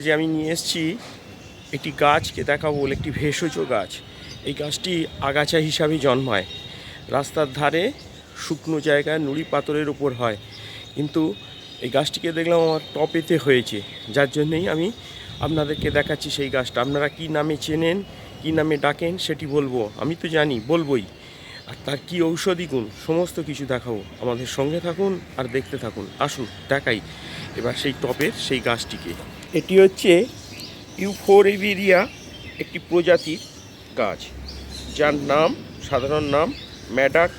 যে আমি নিয়ে এসেছি একটি গাছকে দেখাবো বলে একটি ভেষজ গাছ। এই গাছটি আগাছা হিসাবে জন্মায়। রাস্তার ধারে শুকনো জায়গায় নুড়ি পাথরের উপর হয়। কিন্তু এই গাছটিকে দেখলাম আমার টপেতে হয়েছে। যার জন্যই আমি আপনাদেরকে দেখাচ্ছি সেই গাছটা। আপনারা কি নামে চেনেন, কি নামে ডাকেন সেটি বলব। আমি তো জানি, বলবোই। আর তার কী ঔষধি গুণ, সমস্ত কিছু দেখাবো। আমাদের সঙ্গে থাকুন আর দেখতে থাকুন। আসুন, দেখাই। এবার সেই টপের সেই গাছটিকে। এটি হচ্ছে ইউফোরেভিরিয়া একটি প্রজাতির গাছ, যার নাম, সাধারণ নাম ম্যাডাক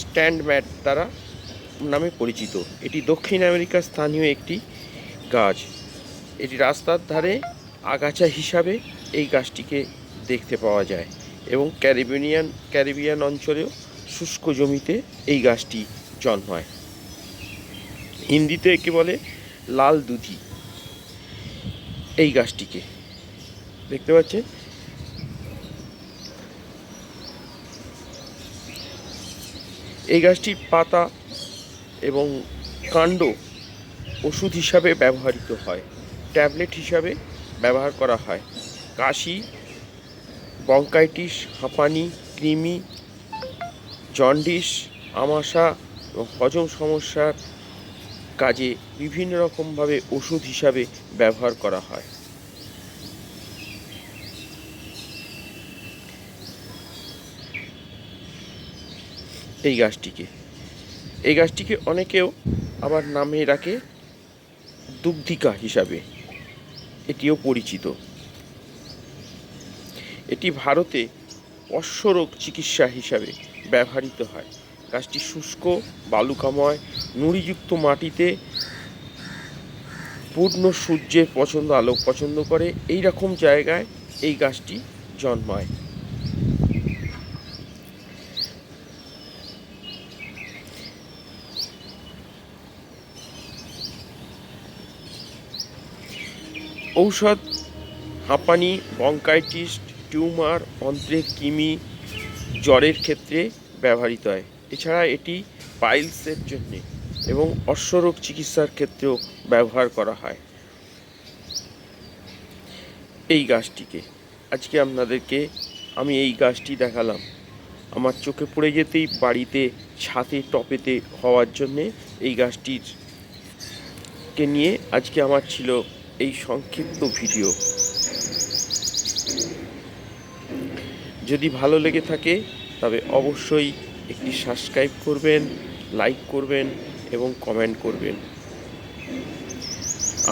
স্ট্যান্ড ম্যাট দ্বারা নামে পরিচিত। এটি দক্ষিণ আমেরিকার স্থানীয় একটি গাছ। এটি রাস্তার ধারে আগাছা হিসাবে এই গাছটিকে দেখতে পাওয়া যায় এবং ক্যারিবিয়ান ক্যারিবিয়ান অঞ্চলেও শুষ্ক জমিতে এই গাছটি জন্মায়। হিন্দিতে একে বলে লাল দুধি এই গাছটিকে। দেখতে পাচ্ছেন? এই গাছটির পাতা এবং কাণ্ড ওষুধ হিসাবে ব্যবহৃত হয়। ট্যাবলেট হিসাবে ব্যবহার করা হয়। কাশি, বঙ্কাইটিস, হাঁপানি, কৃমি, জন্ডিস, আমাশা এবং হজম সমস্যার কাজে বিভিন্ন রকমভাবে ওষুধ হিসাবে ব্যবহার করা হয়। এই গাছটিকে। এই গাছটিকে অনেকেও আবার নামে রাখে দুগ্ধিকা হিসাবে। এটিও পরিচিত। এটি ভারতে অশ্বরোগ চিকিৎসা হিসাবে ব্যবহৃত হয়। গাছটি শুষ্ক, বালুকাময়, নুড়িযুক্ত মাটিতে পূর্ণ সূর্যের পছন্দ আলো পছন্দ করে। এই রকম জায়গায় এই গাছটি জন্মায়। ঔষধ, হাঁপানি, বঙ্কাইটিস, টিউমার, অন্ত্রের কিমি, জ্বরের ক্ষেত্রে ব্যবহৃত হয়। এছাড়া এটি পাইলসের জন্য এবং অশ্বরোগ চিকিৎসার ক্ষেত্রেও ব্যবহার করা হয়। এই গাছটিকে। আজকে আপনাদেরকে আমি এই গাছটি দেখালাম। আমার চোখে পড়ে যেতেই বাড়িতে ছাতে, টপেতে হওয়ার জন্যে এই গাছটির কে নিয়ে আজকে আমার ছিল এই সংক্ষিপ্ত ভিডিও। যদি ভালো লেগে থাকে, তবে অবশ্যই একটি সাবস্ক্রাইব করবেন লাইক করবেন এবং কমেন্ট করবেন।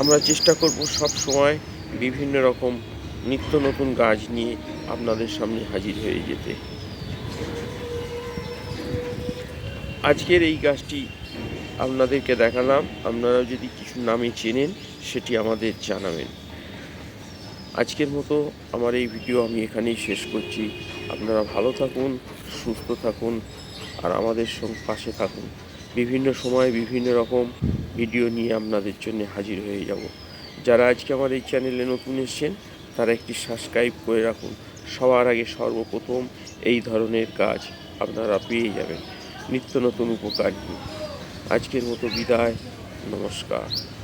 আমরা চেষ্টা করব সব সময় বিভিন্ন রকম নিত্য নতুন গাছ নিয়ে আপনাদের সামনে হাজির হয়ে যেতে। আজকের এই গাছটি আপনাদেরকে দেখালাম। আপনারা যদি কিছু নামে চেনেন, সেটি আমাদের জানাবেন। আজকের মতো আমার এই ভিডিও আমি এখানেই শেষ করছি। আপনারা ভালো থাকুন, সুস্থ থাকুন আর আমাদের সঙ্গে পাশে থাকুন। বিভিন্ন সময় বিভিন্ন রকম ভিডিও নিয়ে আপনাদের জন্য হাজির হয়ে যাব। যারা আজকে আমার এই চ্যানেলে নতুন এসছেন, তারা একটি সাবস্ক্রাইব করে রাখুন। সবার আগে সর্বপ্রথম এই ধরনের কাজ আপনারা পেয়ে যাবেন। নিত্য নতুন উপকার আজকের মতো বিদায়। নমস্কার।